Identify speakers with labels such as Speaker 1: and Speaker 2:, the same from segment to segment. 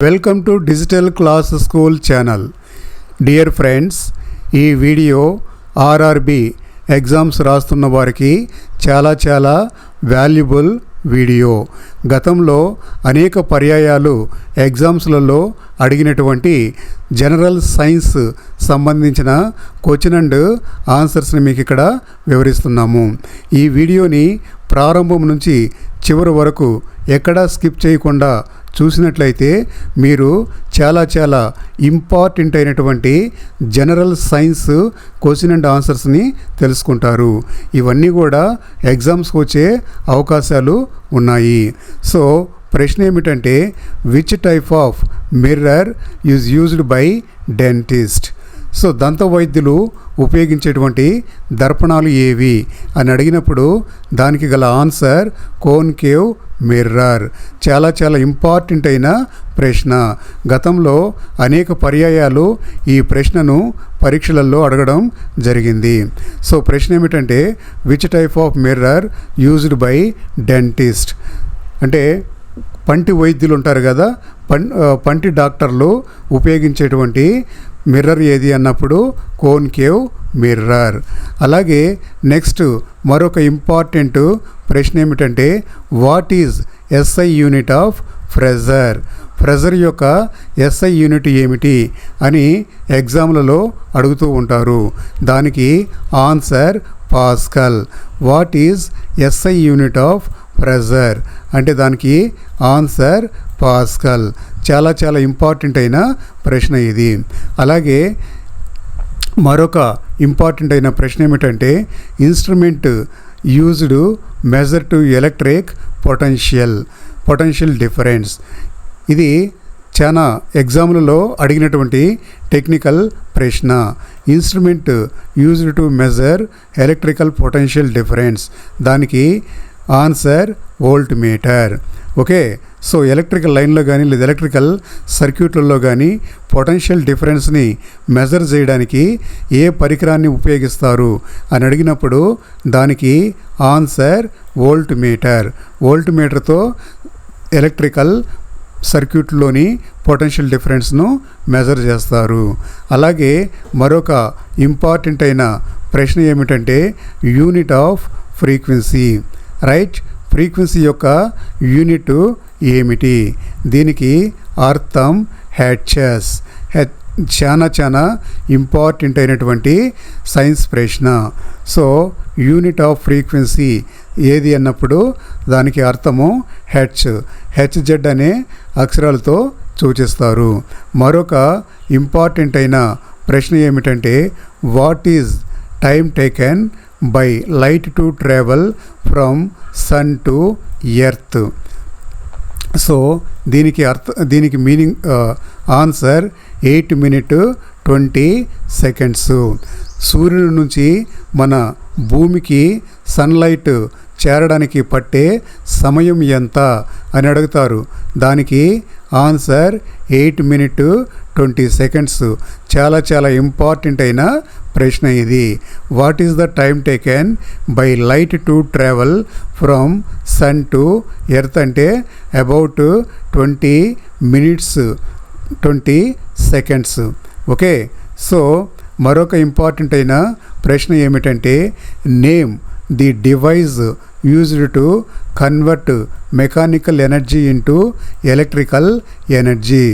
Speaker 1: Welcome to digital class school channel dear friends ఈ video RRB exams రాస్తున్న వారికి చాలా చాలా వాల్యుబుల్ వీడియో గతంలో అనేక పర్యాయాలు ఎగ్జామ్స్లలో అడిగినటువంటి జనరల్ సైన్స్ సంబంధించిన క్వశ్చన్ అండ్ ఆన్సర్స్ని మీకు ఇక్కడ వివరిస్తున్నాము. ఈ వీడియోని ప్రారంభం నుంచి చివరి వరకు ఎక్కడా స్కిప్ చేయకుండా చూసినట్లయితే మీరు చాలా చాలా ఇంపార్టెంట్ అయినటువంటి జనరల్ సైన్స్ క్వశ్చన్ అండ్ ఆన్సర్స్ని తెలుసుకుంటారు. ఇవన్నీ కూడా ఎగ్జామ్స్కి వచ్చే అవకాశాలు ఉన్నాయి. సో ప్రశ్న ఏమిటంటే which type of mirror is used by dentist so దంత వైద్యులు ఉపయోగించేటువంటి దర్పణాలు ఏవి? అని అడిగినప్పుడు దానికి గల ఆన్సర్ కోన్కేవ్ మిర్రర్. చాలా చాలా ఇంపార్టెంట్ అయిన ప్రశ్న. గతంలో అనేక పర్యాయాలు ఈ ప్రశ్నను పరీక్షలలో అడగడం జరిగింది. సో ప్రశ్న ఏమిటంటే which type of mirror used by dentist అంటే పంటి వైద్యులు ఉంటారు కదా పం పంటి డాక్టర్లు ఉపయోగించేటువంటి మిర్రర్ ఏది అన్నప్పుడు కోన్ కేవ్ మిర్రర్ అలాగే నెక్స్ట్ మరొక ఇంపార్టెంట్ ప్రశ్న ఏమిటంటే what is SI unit of pressure pressure యొక్క ఎస్ఐ యూనిట్ ఏమిటి అని ఎగ్జామ్లలో అడుగుతూ ఉంటారు. దానికి answer pascal what is SI unit of pressure అంటే దానికి ఆన్సర్ పాస్కల్ చాలా చాలా ఇంపార్టెంట్ అయిన ప్రశ్న ఇది. అలాగే మరొక ఇంపార్టెంట్ అయిన ప్రశ్న ఏమిటంటే instrument used measure to electric potential potential difference ఇది చాలా ఎగ్జామ్లలో అడిగినటువంటి టెక్నికల్ ప్రశ్న. Instrument used to measure electrical potential difference దానికి answer voltmeter okay so electrical లైన్లో కానీ లేదా ఎలక్ట్రికల్ సర్క్యూట్లలో కానీ పొటెన్షియల్ డిఫరెన్స్ని మెజర్ చేయడానికి ఏ పరికరాన్ని ఉపయోగిస్తారు అని అడిగినప్పుడు దానికి ఆన్సర్ వోల్ట్ మీటర్ వోల్ట్ మీటర్తో ఎలక్ట్రికల్ సర్క్యూట్లోని పొటెన్షియల్ డిఫరెన్స్ను మెజర్ చేస్తారు. అలాగే మరొక ఇంపార్టెంట్ అయిన ప్రశ్న ఏమిటంటే unit of frequency. Right? Frequency యొక్క యూనిట్ ఏమిటి? దీనికి అర్థం హెచ్ఎస్. హెచ్ చాలా చాలా ఇంపార్టెంట్ అయినటువంటి సైన్స్ ప్రశ్న. సో యూనిట్ ఆఫ్ ఫ్రీక్వెన్సీ ఏది అన్నప్పుడు దానికి అర్థము హెచ్. హెచ్జెడ్ అనే అక్షరాలతో సూచిస్తారు. మరొక ఇంపార్టెంట్ అయిన ప్రశ్న ఏమిటంటే what is time taken by light to travel from sun to earth so దీనికి అర్థ దీనికి meaning answer eight minute twenty seconds సూర్యుడి నుంచి మన భూమికి సన్లైట్ చేరడానికి పట్టే సమయం ఎంత అని అడుగుతారు. దానికి answer eight minute twenty seconds చాలా చాలా ఇంపార్టెంట్ అయిన ప్రశ్న ఇది. What is the time taken by light to travel from sun to earth అంటే about twenty minutes twenty seconds okay so మరొక ఇంపార్టెంట్ అయిన ప్రశ్న ఏమిటంటే name the device used to convert mechanical energy into electrical energy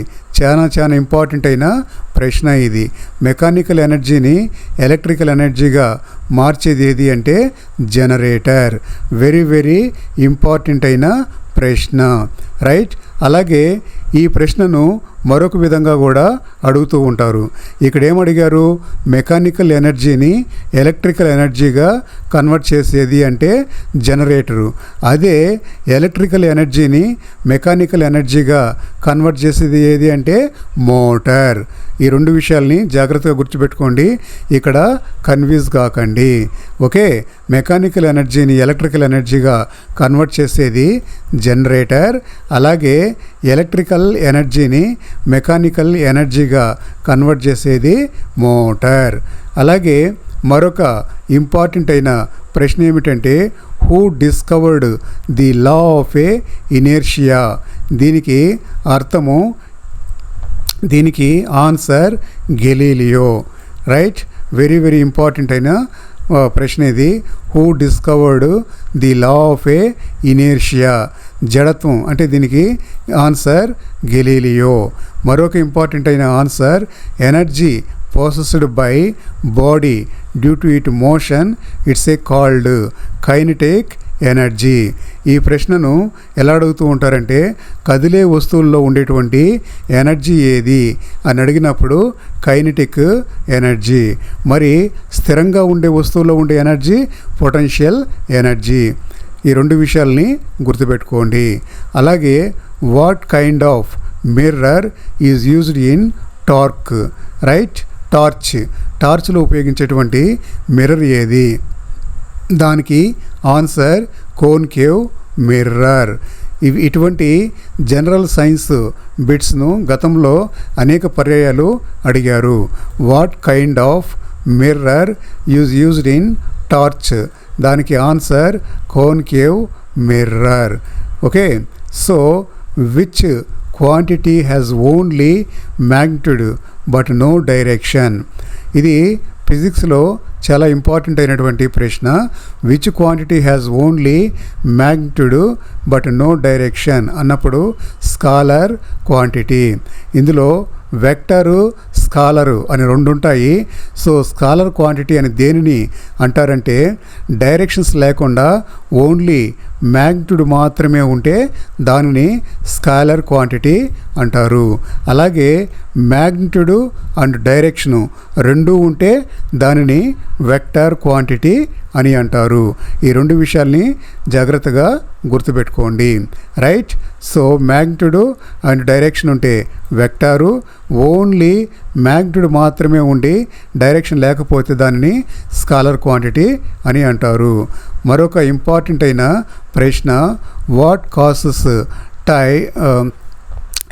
Speaker 1: చాలా చాలా important అయిన ప్రశ్న ఇది. మెకానికల్ ఎనర్జీని ఎలక్ట్రికల్ ఎనర్జీగా మార్చేది ఏది అంటే జనరేటర్ వెరీ వెరీ ఇంపార్టెంట్ అయిన ప్రశ్న. రైట్ అలాగే ఈ ప్రశ్నను మరొక విధంగా కూడా అడుగుతూ ఉంటారు. ఇక్కడ ఏమడిగారు మెకానికల్ ఎనర్జీని ఎలక్ట్రికల్ ఎనర్జీగా కన్వర్ట్ చేసేది అంటే జనరేటరు. అదే ఎలక్ట్రికల్ ఎనర్జీని మెకానికల్ ఎనర్జీగా కన్వర్ట్ చేసేది ఏది అంటే మోటార్. ఈ రెండు విషయాల్ని జాగ్రత్తగా గుర్తుపెట్టుకోండి. ఇక్కడ కన్ఫ్యూజ్ కాకండి. ఓకే? మెకానికల్ ఎనర్జీని ఎలక్ట్రికల్ ఎనర్జీగా కన్వర్ట్ చేసేది జనరేటర్. అలాగే ఎలక్ట్రికల్ ఎనర్జీని మెకానికల్ ఎనర్జీగా కన్వర్ట్ చేసేది మోటార్. అలాగే మరొక ఇంపార్టెంట్ అయిన ప్రశ్న ఏమిటంటే who discovered the law of a inertia దీనికి అర్థము దీనికి answer Galileo. Right? Very very important అయిన ప్రశ్న ఇది. Who discovered the law of a inertia జడత్వం అంటే దీనికి ఆన్సర్ గెలీలియో. మరొక ఇంపార్టెంట్ అయిన answer energy possessed by body due to it motion its a called kinetic energy. ఈ ప్రశ్నను ఎలా అడుగుతూ ఉంటారంటే కదిలే వస్తువుల్లో ఉండేటువంటి ఎనర్జీ ఏది అని అడిగినప్పుడు కైనటిక్ ఎనర్జీ. మరి స్థిరంగా ఉండే వస్తువుల్లో ఉండే ఎనర్జీ పొటెన్షియల్ ఎనర్జీ. ఈ రెండు విషయాల్ని గుర్తుపెట్టుకోండి. అలాగే what kind of mirror is used in torch right torch టార్చ్లో ఉపయోగించేటువంటి మిర్రర్ ఏది? దానికి ఆన్సర్ కోన్కేవ్ మిర్రర్ ఇవి ఇటువంటి జనరల్ సైన్స్ బిట్స్ను గతంలో అనేక పర్యాయాలు అడిగారు. What kind of mirror use used in torch దానికి answer concave mirror okay so which quantity has only magnitude but no direction ఇది ఫిజిక్స్లో చాలా ఇంపార్టెంట్ అయినటువంటి ప్రశ్న. Which quantity has only magnitude but no direction అన్నప్పుడు స్కాలర్ క్వాంటిటీ ఇందులో vector scalar అని రెండు ఉంటాయి సో స్కాలర్ క్వాంటిటీ అని దేనిని అంటారంటే డైరెక్షన్స్ లేకుండా ఓన్లీ మ్యాగ్నిట్యూడ్ మాత్రమే ఉంటే దానిని స్కాలర్ క్వాంటిటీ అంటారు. అలాగే మ్యాగ్నిట్యూడ్ అండ్ డైరెక్షను రెండూ ఉంటే దానిని వెక్టర్ క్వాంటిటీ అని అంటారు. ఈ రెండు విషయాల్ని జాగ్రత్తగా గుర్తుపెట్టుకోండి. Right? So magnitude and direction ఉంటే వెక్టారు. ఓన్లీ మ్యాగ్నిట్యూడ్ మాత్రమే ఉండి డైరెక్షన్ లేకపోతే దానిని స్కాలర్ క్వాంటిటీ అని అంటారు. మరొక ఇంపార్టెంట్ అయిన ప్రశ్న what causes tie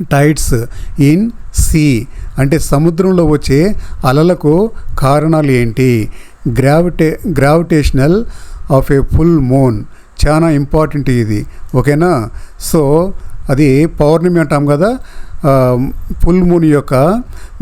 Speaker 1: tides in sea? అంటే సముద్రంలో వచ్చే అలలకు కారణాలు ఏంటి? Gravity gravitational of a full moon. చాలా ఇంపార్టెంట్ ఇది. ఓకేనా? సో అది పౌర్ణమి అంటాం కదా ఫుల్ మూన్ యొక్క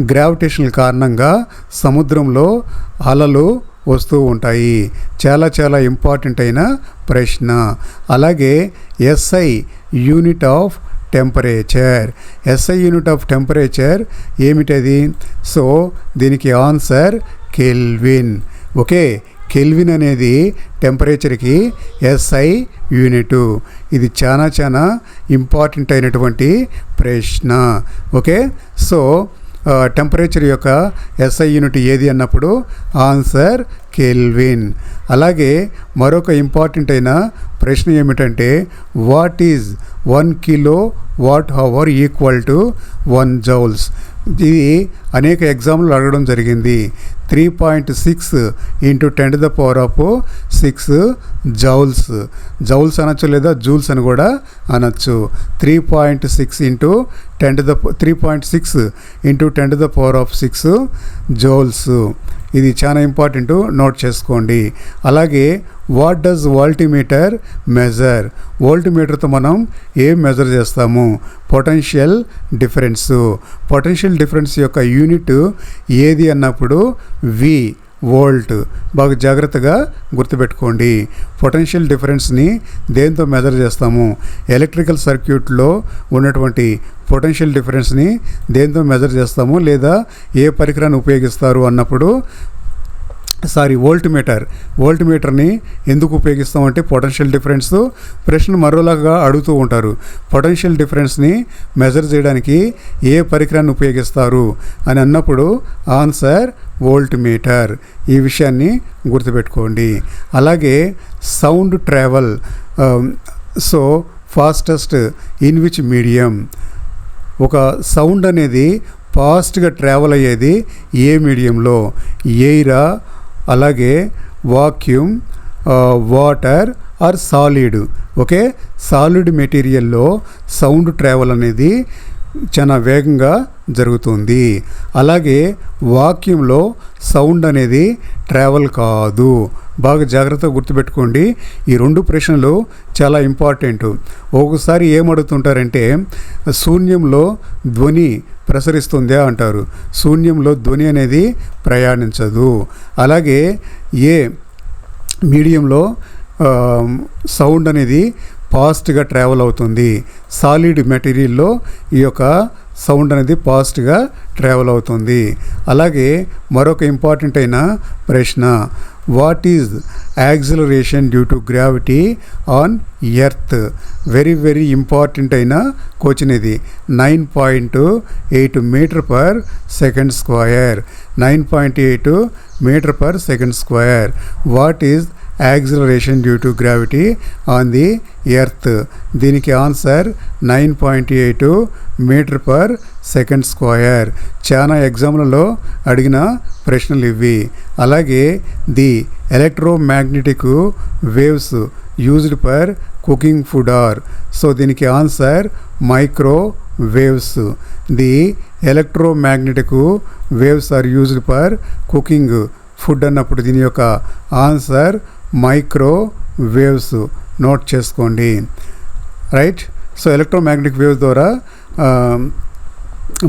Speaker 1: గ్రావిటేషన్ కారణంగా సముద్రంలో అలలు వస్తూ ఉంటాయి. చాలా చాలా ఇంపార్టెంట్ అయిన ప్రశ్న. అలాగే SI unit of temperature SI unit of temperature ఏమిటది? సో దీనికి ఆన్సర్ కెల్విన్. ఓకే కెల్విన్ అనేది టెంపరేచర్కి ఎస్ఐ యూనిట్. ఇది చాలా చాలా ఇంపార్టెంట్ అయినటువంటి ప్రశ్న. ఓకే సో టెంపరేచర్ యొక్క ఎస్ఐ యూనిట్ ఏది అన్నప్పుడు ఆన్సర్ కెల్విన్. అలాగే మరొక ఇంపార్టెంట్ అయిన ప్రశ్న ఏమిటంటే what is one kilowatt hour equal to one joules ఇది అనేక ఎగ్జామ్లు అడగడం జరిగింది. Three point six into ten the power of six joules joules అనొచ్చు లేదా జూల్స్ అని కూడా అనొచ్చు. Three point six into ten the three point six into ten the power of six joules ఇది చాలా ఇంపార్టెంట్ నోట్ చేసుకోండి. అలాగే వాట్ డస్ వాల్టీమీటర్ మెజర్ వోల్టీమీటర్తో మనం ఏం మెజర్ చేస్తాము? పొటెన్షియల్ డిఫరెన్స్ పొటెన్షియల్ డిఫరెన్స్ యొక్క యూనిట్ ఏది అన్నప్పుడు వి వోల్ట్. బాగా జాగ్రత్తగా గుర్తుపెట్టుకోండి. పొటెన్షియల్ డిఫరెన్స్ని దేంతో మెజర్ చేస్తాము? ఎలక్ట్రికల్ సర్క్యూట్లో ఉన్నటువంటి పొటెన్షియల్ డిఫరెన్స్ని దేంతో మెజర్ చేస్తాము? లేదా ఏ పరికరాన్ని ఉపయోగిస్తారు అన్నప్పుడు సారీ వోల్ట్ మీటర్ వోల్ట్ మీటర్ని ఎందుకు ఉపయోగిస్తామంటే పొటెన్షియల్ డిఫరెన్స్ ప్రశ్న మరోలాగా అడుగుతూ ఉంటారు. పొటెన్షియల్ డిఫరెన్స్ని మెజర్ చేయడానికి ఏ పరికరాన్ని ఉపయోగిస్తారు? అని అన్నప్పుడు ఆన్సర్ వోల్ట్ మీటర్ ఈ విషయాన్ని గుర్తుపెట్టుకోండి. అలాగే sound travel so fastest in which medium. ఒక సౌండ్ అనేది ఫాస్ట్గా ట్రావెల్ అయ్యేది ఏ మీడియంలో? ఎయిరా అలాగే vacuum water or solid. Okay? Solid మెటీరియల్లో sound travel అనేది చాలా వేగంగా జరుగుతుంది. అలాగే వాక్యంలో సౌండ్ అనేది ట్రావెల్ కాదు. బాగా జాగ్రత్తగా గుర్తుపెట్టుకోండి. ఈ రెండు ప్రశ్నలు చాలా ఇంపార్టెంట్. ఒకసారి ఏమడుగుతుంటారంటే శూన్యంలో ధ్వని ప్రసరిస్తుందా అంటారు. శూన్యంలో ధ్వని అనేది ప్రయాణించదు. అలాగే ఏ మీడియంలో సౌండ్ అనేది ఫాస్ట్గా ట్రావెల్ అవుతుంది. సాలిడ్ మెటీరియల్లో ఈ యొక్క సౌండ్ అనేది ఫాస్ట్గా ట్రావెల్ అవుతుంది. అలాగే మరొక ఇంపార్టెంట్ అయిన ప్రశ్న what is acceleration due to gravity on earth? Very very important అయిన క్వశ్చన్ ఇది. Nine point eight metre per second square nine point eight metre per second square what is acceleration due to gravity on the earth. దీనికి answer nine point eight metre per second square చాలా ఎగ్జామ్లలో అడిగిన ప్రశ్నలు ఇవి. అలాగే the electromagnetic waves used per cooking food are. So దీనికి answer micro waves. The electromagnetic waves are used for cooking food అన్నప్పుడు దీని యొక్క ఆన్సర్ మైక్రో వేవ్స్ నోట్ చేసుకోండి. రైట్? సో ఎలక్ట్రోమాగ్నెటిక్ వేవ్స్ ద్వారా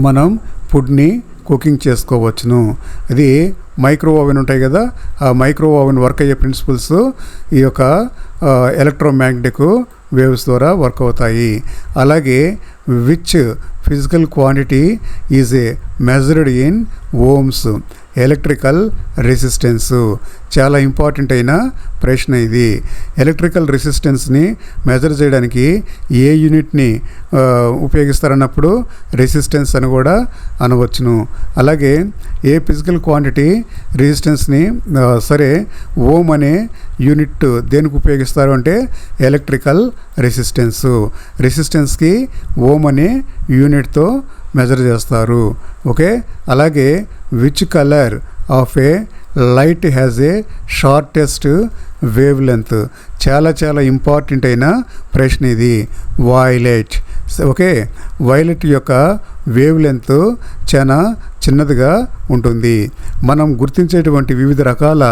Speaker 1: మనం ఫుడ్ని కుకింగ్ చేసుకోవచ్చును. అది మైక్రో ఓవెన్ ఉంటాయి కదా ఆ మైక్రో ఓవెన్ వర్క్ అయ్యే ప్రిన్సిపల్స్ ఈ యొక్క ఎలక్ట్రోమాగ్నెటిక్ వేవ్స్ ద్వారా వర్క్ అవుతాయి. అలాగే which physical quantity is a measured in ohms electrical resistance. చాలా ఇంపార్టెంట్ అయిన ప్రశ్న ఇది. ఎలక్ట్రికల్ రెసిస్టెన్స్ని మెజర్ చేయడానికి ఏ యూనిట్ని ఉపయోగిస్తారన్నప్పుడు రెసిస్టెన్స్ అని కూడా అనవచ్చును. అలాగే ఏ ఫిజికల్ క్వాంటిటీ రెసిస్టెన్స్ని సరే ఓమ్ అనే యూనిట్ దేనికి ఉపయోగిస్తారు అంటే ఎలక్ట్రికల్ రెసిస్టెన్స్ రెసిస్టెన్స్కి ఓమ్ అనే యూనిట్తో మెజర్ చేస్తారు. ఓకే అలాగే which colour of a light has a shortest wave length చాలా చాలా ఇంపార్టెంట్ అయిన ప్రశ్న ఇది. Violet okay? వైలెట్ యొక్క వేవ్ లెంత్ చాలా చిన్నదిగా ఉంటుంది. మనం గుర్తించేటువంటి వివిధ రకాల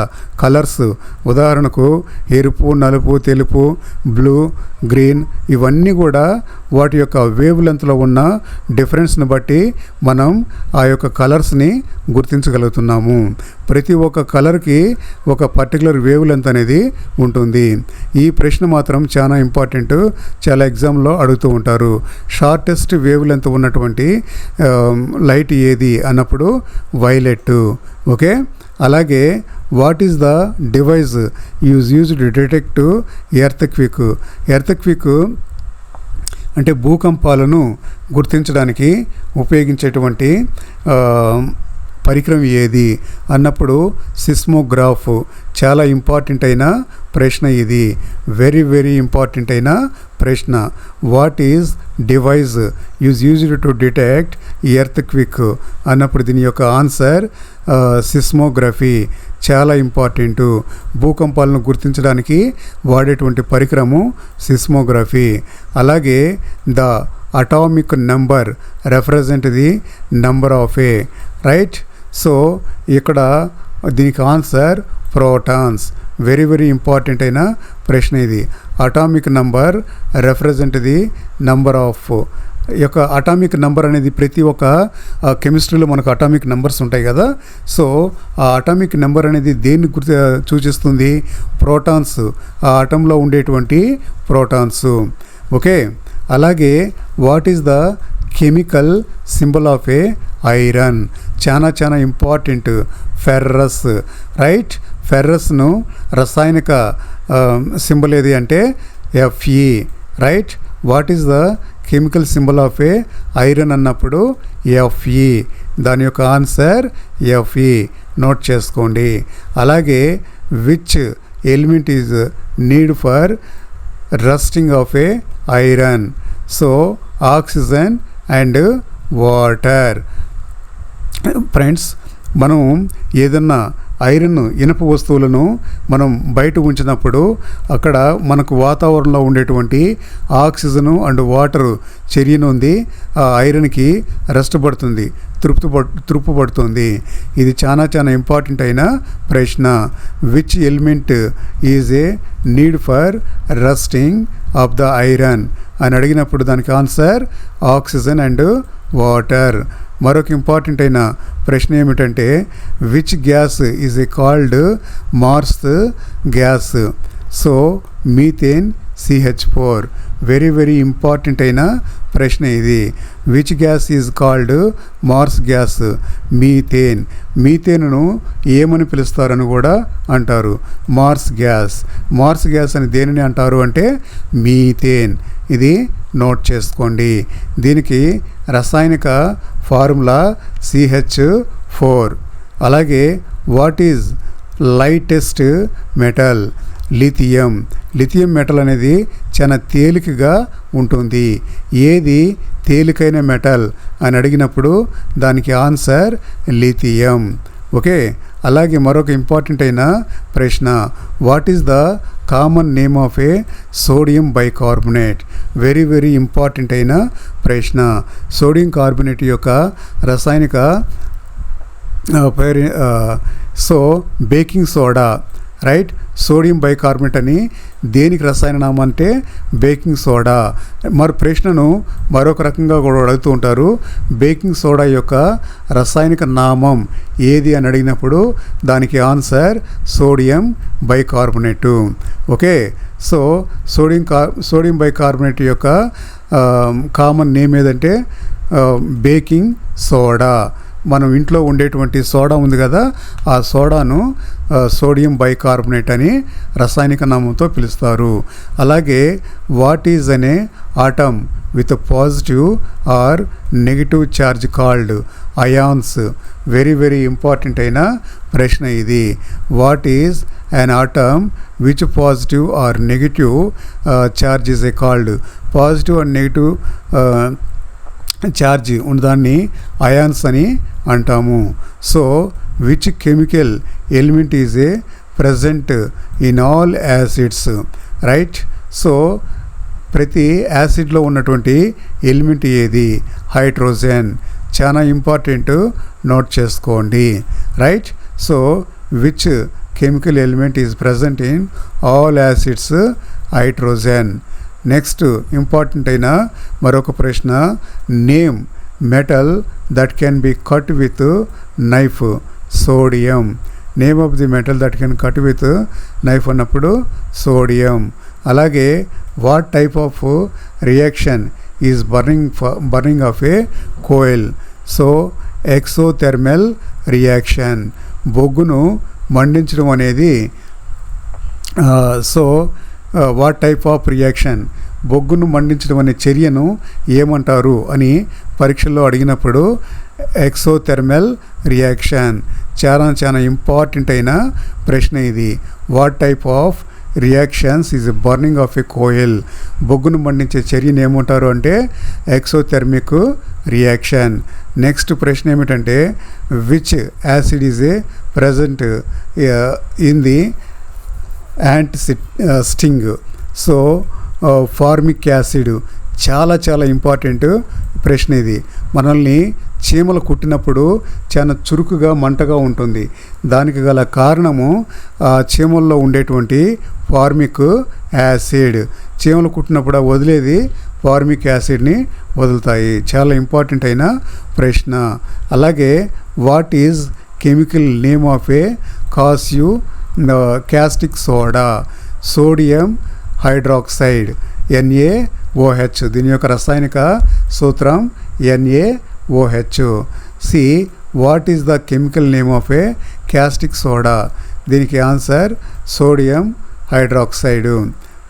Speaker 1: కలర్స్ ఉదాహరణకు ఎరుపు నలుపు తెలుపు బ్లూ గ్రీన్ ఇవన్నీ కూడా వాటి యొక్క వేవ్ లెంత్లో ఉన్న డిఫరెన్స్ని బట్టి మనం ఆ యొక్క కలర్స్ని గుర్తించగలుగుతున్నాము. ప్రతి ఒక్క కలర్కి ఒక పర్టికులర్ వేవ్ లెంత్ అనేది ఉంటుంది. ఈ ప్రశ్న మాత్రం చాలా ఇంపార్టెంట్ చాలా ఎగ్జామ్లో అడుగుతూ ఉంటారు. షార్టెస్ట్ వేవ్ లెంత్ ఉన్నటువంటి లైట్ ఏది? అన్నప్పుడు వైలెట్ ఓకే? అలాగే what is the device use use detect earthquake earthquake అంటే భూకంపాలను గుర్తించడానికి ఉపయోగించేటువంటి పరికరం ఏది అన్నప్పుడు సిస్మోగ్రాఫ్ చాలా ఇంపార్టెంట్ అయిన ప్రశ్న ఇది. వెరీ వెరీ ఇంపార్టెంట్ అయిన ప్రశ్న. What is device use used to detect earthquake అన్నప్పుడు దీని యొక్క ఆన్సర్ సిస్మోగ్రఫీ. చాలా ఇంపార్టెంట్. భూకంపాలను గుర్తించడానికి వాడేటువంటి పరికరము సిస్మోగ్రఫీ. అలాగే the atomic number represent the number of a. Right so ఇక్కడ దీనికి answer protons. Very very important అయిన ప్రశ్న ఇది. Atomic number represent the number of. ఈ యొక్క అటామిక్ నంబర్ అనేది ప్రతి ఒక్క కెమిస్ట్రీలో మనకు అటామిక్ నెంబర్స్ ఉంటాయి కదా. సో ఆ అటామిక్ నెంబర్ అనేది దేన్ని గుర్తు సూచిస్తుంది? ప్రోటాన్స్. ఆ అటంలో ఉండేటువంటి ప్రోటాన్స్. ఓకే? అలాగే what is the chemical symbol of a iron. చాలా చాలా ఇంపార్టెంట్. ఫెర్రస్. రైట్? ఫెర్రస్ను రసాయనిక సింబల్ ఏది అంటే FE. Right? What is the chemical symbol of a iron అన్నప్పుడు ఎఫ్ఈ. దాని యొక్క ఆన్సర్ ఎఫ్ఈ. నోట్ చేసుకోండి. అలాగే which element is need for rusting of a iron. So oxygen and water. Friends మనం ఏదన్నా ఐరన్ ఇనప వస్తువులను మనం బయట ఉంచినప్పుడు అక్కడ మనకు వాతావరణంలో ఉండేటువంటి ఆక్సిజను అండ్ వాటర్ చర్యనుంది ఆ ఐరన్కి రెస్ట్ పడుతుంది తృప్తి పడ్ తృప్తి పడుతుంది. ఇది చాలా చాలా ఇంపార్టెంట్ అయిన ప్రశ్న. Which element is a need for rusting of the iron అని అడిగినప్పుడు దానికి ఆన్సర్ ఆక్సిజన్ అండ్ వాటర్. మరొక ఇంపార్టెంట్ అయిన ప్రశ్న ఏమిటంటే which gas is a called marsh gas so methane C H four very very important అయిన ప్రశ్న ఇది. Which gas is called marsh gas methane మీథేన్ను ఏమని పిలుస్తారని కూడా అంటారు. మార్స్ గ్యాస్ మార్స్ గ్యాస్ అని దేనిని అంటారు అంటే మీథేన్ ఇది నోట్ చేసుకోండి. దీనికి రసాయనిక ఫార్ములా సిహెచ్ ఫోర్ అలాగే what is lightest metal lithium lithium metal అనేది చాలా తేలికగా ఉంటుంది. ఏది తేలికైన మెటల్? అని అడిగినప్పుడు దానికి ఆన్సర్ లిథియం. ఓకే అలాగే మరొక ఇంపార్టెంట్ అయిన ప్రశ్న. What is the common name of a sodium bicarbonate very very important అయిన ప్రశ్న. సోడియం కార్బోనేట్ యొక్క రసాయనిక పేరు so baking soda right? Sodium bicarbonate అని దేనికి రసాయన నామం అంటే బేకింగ్ సోడా. మరి ప్రశ్నను మరొక రకంగా కూడా అడుగుతూ ఉంటారు. బేకింగ్ సోడా యొక్క రసాయనిక నామం ఏది అని అడిగినప్పుడు దానికి answer sodium bicarbonate. Okay? So sodium car sodium bicarbonate యొక్క కామన్ నేమ్ ఏదంటే బేకింగ్ సోడా. మనం ఇంట్లో ఉండేటువంటి సోడా ఉంది కదా ఆ సోడాను సోడియం బైకార్బోనేట్ అని రసాయనిక నామంతో పిలుస్తారు. అలాగే what is an atom with positive or negative charge called ions very very important అయిన ప్రశ్న ఇది. What is an atom which positive or negative charge is a called? Positive and negative charge ఉన్నదాన్ని ions అని అంటాము. So which chemical element is a present in all acids right so ప్రతి యాసిడ్లో ఉన్నటువంటి element ఏది? హైడ్రోజన్. చాలా important note చేసుకోండి. Right so which chemical element is present in all acids hydrogen. Next important అయిన మరొక ప్రశ్న name metal that can be cut with knife sodium name of the metal that can cut with knife అన్నప్పుడు sodium అలాగే what type of reaction is burning burning of a coal so exothermal reaction బొగ్గును మండించడం అనేది so what type of reaction బొగ్గును మండించడం అనే చర్యను ఏమంటారు అని పరీక్షల్లో అడిగినప్పుడు ఎక్సోథెర్మల్ రియాక్షన్. చాలా చాలా ఇంపార్టెంట్ అయిన ప్రశ్న ఇది. What type of reactions is burning of a coal బొగ్గును మండించే చర్యను ఏమంటారు అంటే ఎక్సోథెర్మిక్ రియాక్షన్. నెక్స్ట్ ప్రశ్న ఏమిటంటే which acid is a present in the ant sting so formic acid చాలా చాలా ఇంపార్టెంట్ ప్రశ్న ఇది. మనల్ని చీమలు కుట్టినప్పుడు చాలా చురుకుగా మంటగా ఉంటుంది. దానికి గల కారణము ఆ చీమల్లో ఉండేటువంటి ఫార్మిక్ యాసిడ్ చీమలు కుట్టినప్పుడు వదిలేది ఫార్మిక్ యాసిడ్ని వదులుతాయి. చాలా ఇంపార్టెంట్ అయిన ప్రశ్న. అలాగే what is chemical name of a కాస్యూ caustic soda sodium hydroxide N A O H దీని యొక్క రసాయనిక సూత్రం N A O H see what is the chemical name of a caustic soda? దీనికి ఆన్సర్ సోడియం హైడ్రాక్సైడ్.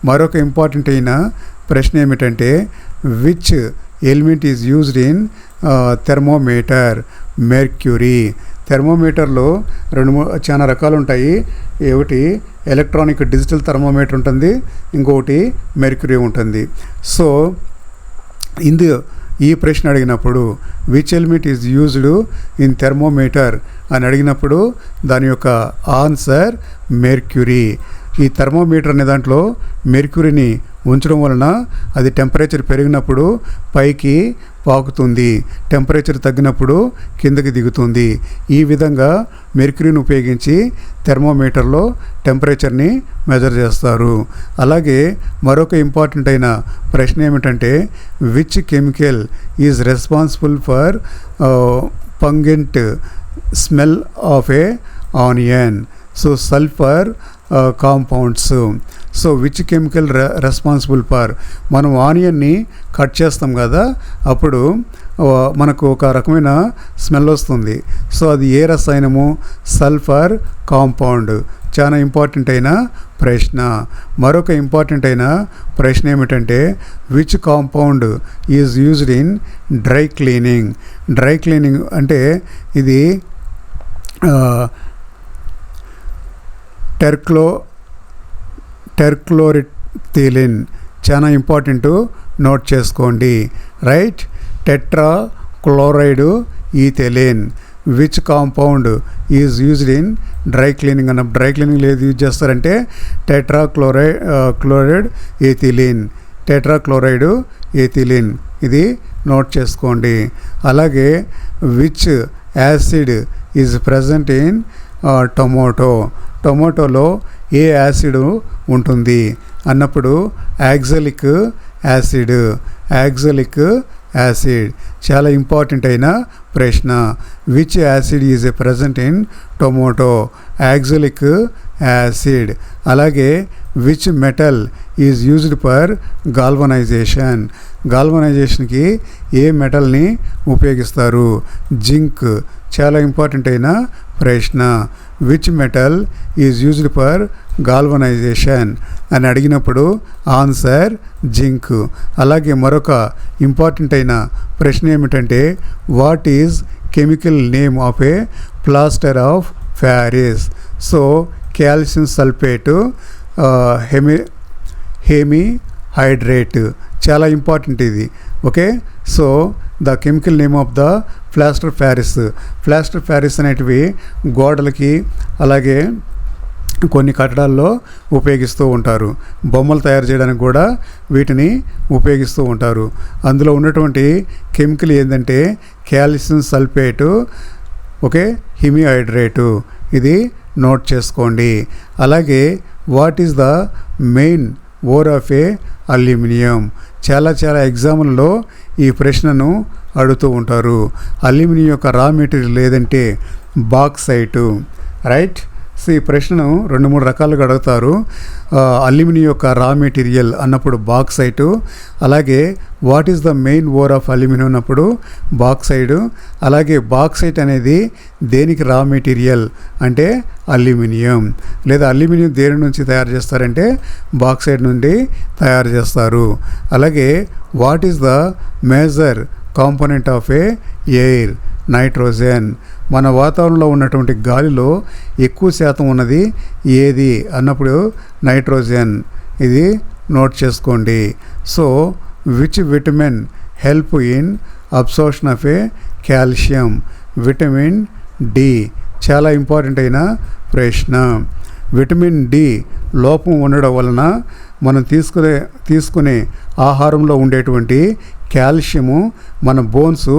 Speaker 1: మరొక important అయిన ప్రశ్న ఏమిటంటే which element is used in thermometer? Mercury. థెర్మోమీటర్లో రెండు చాలా రకాలు ఉంటాయి. ఒకటి ఎలక్ట్రానిక్ డిజిటల్ థర్మోమీటర్ ఉంటుంది. ఇంకొకటి మెర్క్యూరీ ఉంటుంది. సో ఇందు ఈ ప్రశ్న అడిగినప్పుడు which element is used in thermometer అని అడిగినప్పుడు దాని యొక్క ఆన్సర్ మెర్క్యూరీ. ఈ థర్మోమీటర్ అనే దాంట్లో మెర్క్యూరీని ఉంచడం వలన అది టెంపరేచర్ పెరిగినప్పుడు పైకి పాకుతుంది. టెంపరేచర్ తగ్గినప్పుడు కిందకి దిగుతుంది. ఈ విధంగా మెర్క్యూరీని ఉపయోగించి థెర్మోమీటర్లో టెంపరేచర్ని మెజర్ చేస్తారు. అలాగే మరొక ఇంపార్టెంట్ అయిన ప్రశ్న ఏమిటంటే which chemical is responsible for pungent smell of a onion so sulphur compounds so which chemical responsible for మనం ఆనియన్ని కట్ చేస్తాం కదా అప్పుడు మనకు ఒక రకమైన స్మెల్ వస్తుంది. సో అది ఏ రసాయనము? Sulphur compound. చాలా ఇంపార్టెంట్ అయిన ప్రశ్న. మరొక ఇంపార్టెంట్ అయిన ప్రశ్న ఏమిటంటే which compound is used in dry cleaning dry cleaning అంటే ఇది టెర్క్లో టెర్క్లోరిథిలిన్ చాలా ఇంపార్టెంట్ నోట్ చేసుకోండి. Right? Tetra chloride ethylene. Which compound is used in dry cleaning. అన్న డ్రై క్లీనింగ్ ఏది యూజ్ చేస్తారంటే tetra chloride chloride ethylene tetra chloride ethylene ఇది note చేసుకోండి. అలాగే which acid is present in tomato. టొమాటోలో ఏ యాసిడ్ ఉంటుంది? అన్నప్పుడు యాక్సలిక్ యాసిడ్ యాక్సలిక్ యాసిడ్ చాలా ఇంపార్టెంట్ అయిన ప్రశ్న. Which acid is a present in tomato? Oxalic acid. అలాగే which metal is used for galvanization? గాల్వనైజేషన్కి ఏ మెటల్ని ఉపయోగిస్తారు? జింక్. చాలా ఇంపార్టెంట్ అయిన ప్రశ్న. Which metal is used for galvanization అని అడిగినప్పుడు ఆన్సర్ జింక్. అలాగే మరొక ఇంపార్టెంట్ అయిన ప్రశ్న ఏమిటంటే what is chemical name of a plaster of Paris so calcium sulphate hemi hemi hydrate చాలా ఇంపార్టెంట్ ఇది. Okay so the chemical name of the plaster Paris. Plaster Paris అనేటివి గోడలకి అలాగే కొన్ని కట్టడాల్లో ఉపయోగిస్తూ ఉంటారు. బొమ్మలు తయారు చేయడానికి కూడా వీటిని ఉపయోగిస్తూ ఉంటారు. అందులో ఉన్నటువంటి కెమికల్ ఏంటంటే కాల్షియం సల్ఫేటు ఓకే హిమిహైడ్రేటు ఇది నోట్ చేసుకోండి. అలాగే what is the main ore of a aluminium? చాలా చాలా ఎగ్జామ్లలో ఈ ప్రశ్నను అడుగుతూ ఉంటారు. అల్యూమినియం యొక్క రా మెటీరియల్ లేదంటే బాక్సైటు రైట్? సో ఈ ప్రశ్నను రెండు మూడు రకాలుగా అడుగుతారు. అల్యూమినియం యొక్క రా మెటీరియల్ అన్నప్పుడు బాక్సైటు అలాగే what is the main ore of aluminium అన్నప్పుడు బాక్సైడ్ అలాగే బాక్సైట్ అనేది దేనికి రా మెటీరియల్ అంటే అల్యూమినియం. లేదా అల్యూమినియం దేని నుంచి తయారు చేస్తారంటే బాక్సైడ్ నుండి తయారు చేస్తారు. అలాగే what is the major component of a air nitrogen. మన వాతావరణంలో ఉన్నటువంటి గాలిలో ఎక్కువ శాతం ఉన్నది ఏది? అన్నప్పుడు నైట్రోజన్. ఇది నోట్ చేసుకోండి. So which vitamin help in absorption of a calcium vitamin D చాలా ఇంపార్టెంట్ అయిన ప్రశ్న. విటమిన్ డి లోపం ఉండడం వలన మనం తీసుకునే తీసుకునే ఆహారంలో ఉండేటువంటి కాల్షియము మన బోన్స్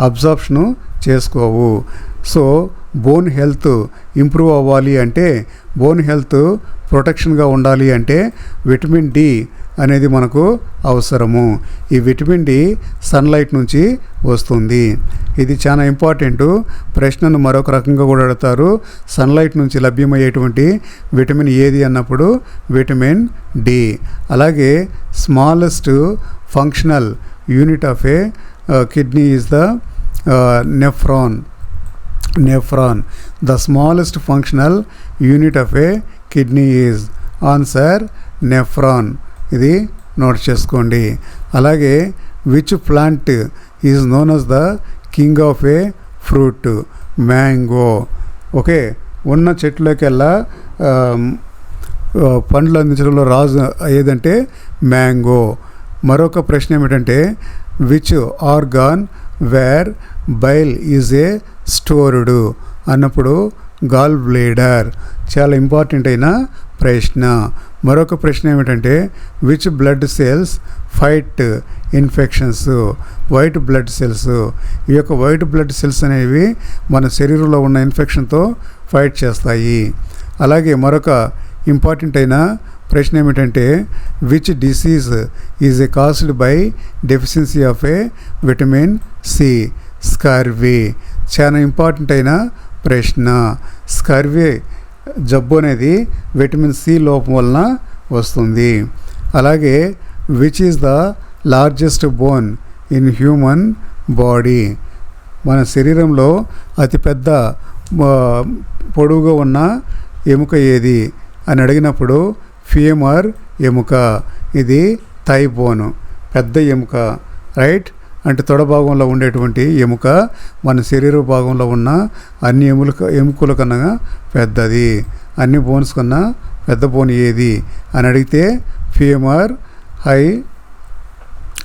Speaker 1: అబ్జార్ప్షను చేసుకోవు. సో బోన్ హెల్త్ ఇంప్రూవ్ అవ్వాలి అంటే బోన్ హెల్త్ ప్రొటెక్షన్గా ఉండాలి అంటే విటమిన్ డి అనేది మనకు అవసరము. ఈ విటమిన్ డి సన్లైట్ నుంచి వస్తుంది. ఇది చాలా ఇంపార్టెంట్. ప్రశ్నను మరొక రకంగా కూడా అడుగుతారు. సన్లైట్ నుంచి లభ్యమయ్యేటువంటి విటమిన్ ఏది అన్నప్పుడు విటమిన్ డి. అలాగే smallest functional unit of a kidney is the nephron. Nephron. The smallest functional unit of a kidney is answer nephron. ఇది నోట్ చేసుకోండి. అలాగే which plant is known as the king of a fruit mango okay ఉన్న చెట్లకెల్లా పండ్లు అందించడంలో రాజు ఏదంటే mango. మరొక ప్రశ్న ఏమిటంటే which organ where bile is a stored అన్నప్పుడు గాల్ బ్లేడర్ చాలా ఇంపార్టెంట్ అయిన ప్రశ్న. మరొక ప్రశ్న ఏమిటంటే which blood cells fight infections white blood cells ఈ యొక్క వైట్ బ్లడ్ సెల్స్ అనేవి మన శరీరంలో ఉన్న ఇన్ఫెక్షన్తో ఫైట్ చేస్తాయి. అలాగే మరొక ఇంపార్టెంట్ అయిన ప్రశ్న ఏమిటంటే which disease is a caused by deficiency of a vitamin C scurvy చాలా ఇంపార్టెంట్ అయిన ప్రశ్న. స్కర్వీ జబ్బు అనేది విటమిన్ సి లోపం వలన వస్తుంది. అలాగే which is the largest bone in human body మన శరీరంలో అతిపెద్ద ఆ, పొడవుగా ఉన్న ఎముక ఏది? అని అడిగినప్పుడు ఫియమర్ ఎముక. ఇది థై బోన్ పెద్ద ఎముక. రైట్? అంటే తొడ భాగంలో ఉండేటువంటి ఎముక మన శరీర భాగంలో ఉన్న అన్ని ఎముల ఎముకల కన్నా పెద్దది. అన్ని బోన్స్ కన్నా పెద్ద బోన్ ఏది? అని అడిగితే femur high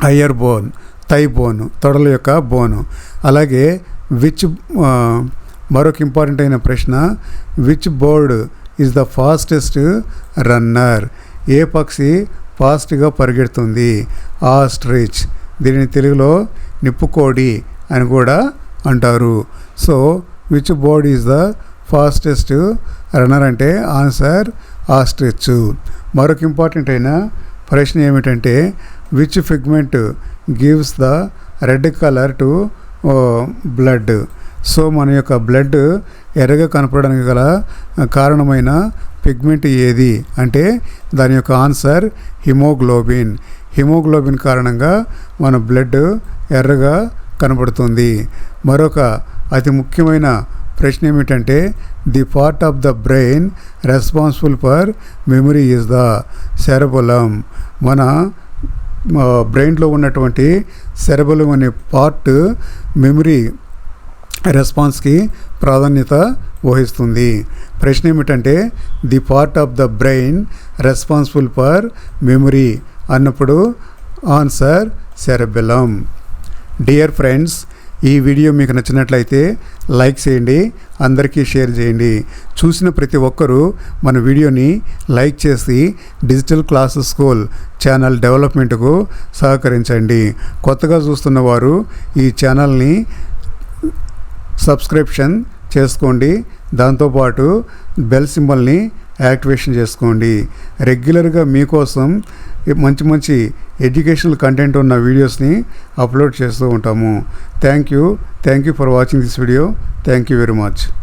Speaker 1: higher bone thigh bone తొడల యొక్క బోను. అలాగే విచ్ మరొక ఇంపార్టెంట్ అయిన ప్రశ్న which bird is the fastest runner? ఏ పక్షి ఫాస్ట్గా పరిగెడుతుంది? ఆస్ట్రిచ్. దీనిని తెలుగులో నిప్పుకోడి అని కూడా అంటారు. So which bird is the fastest runner అంటే ఆన్సర్ ఆస్ట్రిచ్. మరొక ఇంపార్టెంట్ అయిన ప్రశ్న ఏమిటంటే which pigment gives the red colour to blood so మన యొక్క బ్లడ్ ఎర్రగా కనపడడానికి గల కారణమైన పిగ్మెంట్ ఏది? అంటే దాని యొక్క ఆన్సర్ హిమోగ్లోబిన్. హిమోగ్లోబిన్ కారణంగా మన బ్లడ్ ఎర్రగా కనబడుతుంది. మరొక అతి ముఖ్యమైన ప్రశ్న ఏమిటంటే the part of the brain responsible for memory is the cerebellum మన బ్రెయిన్లో ఉన్నటువంటి సెరబులం అనే పార్ట్ మెమరీ రెస్పాన్స్కి ప్రాధాన్యత వహిస్తుంది. ప్రశ్న ఏమిటంటే the part of the brain responsible for memory అన్నప్పుడు ఆన్సర్ సెరబెలం డియర్ ఫ్రెండ్స్ ఈ వీడియో మీకు నచ్చినట్లయితే లైక్ చేయండి అందరికీ షేర్ చేయండి. చూసిన ప్రతి ఒక్కరూ మన వీడియోని లైక్ చేసి డిజిటల్ క్లాస్ స్కూల్ ఛానల్ డెవలప్మెంట్కు సహకరించండి. కొత్తగా చూస్తున్న వారు ఈ ఛానల్ని సబ్స్క్రిప్షన్ చేసుకోండి. దాంతోపాటు బెల్ సింబల్ని యాక్టివేషన్ చేసుకోండి. రెగ్యులర్గా మీకోసం మంచి మంచి ఎడ్యుకేషనల్ కంటెంట్ ఉన్న వీడియోస్ని అప్లోడ్ చేస్తూ ఉంటాము. Thank you thank you for watching this video thank you very much